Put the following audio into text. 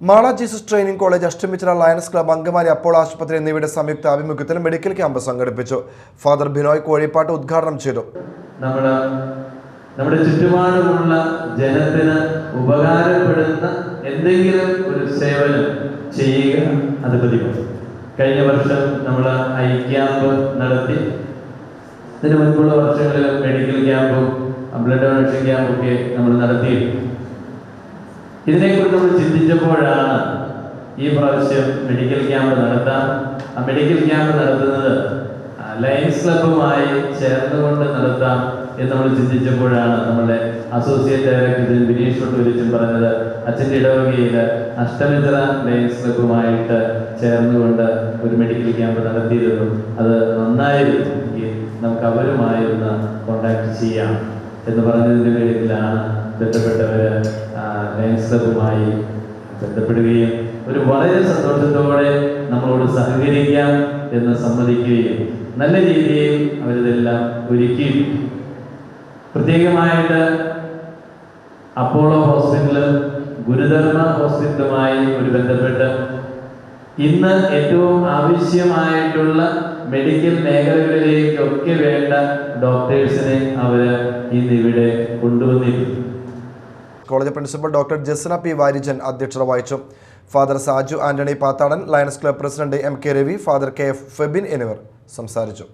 Mala Jesus training college Ashtamichira lions club Angamaly Apollo ആശുപത്രി എന്നിവയുടെ സംയുക്ത ആഭിമുഖ്യത്തിൽ മെഡിക്കൽ ക്യാമ്പ് സംഘടിപ്പിച്ചു. ഫാദർ ബിനോയ് കോഴിപ്പാട്ട് ഉദ്ഘാടനം ചെയ്തു. നമ്മുടെ നമ്മുടെ ചുറ്റുപാടുമുള്ള ജനത്തിന് ഉപകാരപ്പെടുന്ന എന്തെങ്കിലും ഒരു സേവനം ചെയ്യുക അത് പതിവ് കഴിഞ്ഞ വർഷം നമ്മൾ ഐ ക്യാമ്പ് നടത്തി. ഇതിന് മുൻപുള്ള വർഷങ്ങളിൽ മെഡിക്കൽ ക്യാമ്പും ബ്ലഡ് ഡൊണേഷൻ ക്യാമ്പും ഒക്കെ നമ്മൾ നടത്തിയിരുന്നു. ഇതിനെക്കുറിച്ച് നമ്മൾ ചിന്തിച്ചപ്പോഴാണ് ഈ പ്രാവശ്യം മെഡിക്കൽ ക്യാമ്പ് നടത്താം ആ മെഡിക്കൽ ക്യാമ്പ് നടത്തുന്നത് ലയൻസ് ക്ലബുമായി ചേർന്നുകൊണ്ട് നടത്താം എന്ന് നമ്മൾ ചിന്തിച്ചപ്പോഴാണ് നമ്മുടെ അസോസിയേറ്റ് ഡയറക്ടർ ബിനീഷ് ഒട്ടുവിരിച്ചും പറഞ്ഞത്. അച്ഛന്റെ ഇടവകയിൽ അഷ്ടമിത്ര ലയൻസ് ക്ലബുമായിട്ട് ചേർന്നുകൊണ്ട് ഒരു മെഡിക്കൽ ക്യാമ്പ് നടത്തിയിരുന്നു. അത് നന്നായിരുന്നു. ഈ നമുക്ക് അവരുമായി ഒന്ന് കോണ്ടാക്ട് ചെയ്യാം എന്ന് പറഞ്ഞതിന്റെ പേരിലാണ് ബന്ധപ്പെട്ടവര് ലയൺസ് ബന്ധപ്പെടുകയും ഒരു വളരെ സന്തോഷത്തോടെ നമ്മളോട് സഹകരിക്കാം എന്ന് സമ്മതിക്കുകയും നല്ല രീതിയിൽ അവരിതെല്ലാം ഒരുക്കി പ്രത്യേകമായിട്ട് അപ്പോളോ ഹോസ്പിറ്റൽ ഗുരുധർമ്മ ഹോസ്പിറ്റലുമായി ഒരു ബന്ധപ്പെട്ട് ഇന്ന് ഏറ്റവും ആവശ്യമായിട്ടുള്ള മെഡിക്കൽ മേഖലകളിലേക്കൊക്കെ വേണ്ട ഡോക്ടേഴ്സിനെ അവർ ഇന്ന് ഇവിടെ കൊണ്ടുവന്നിട്ടുണ്ട്. College principal doctor Jasna P Varijan അധ്യക്ഷത വഹിച്ചു. Father Saju Antony Pathadan lions club president M K Ravi father K F Febin എന്നിവർ സംസാരിച്ചു.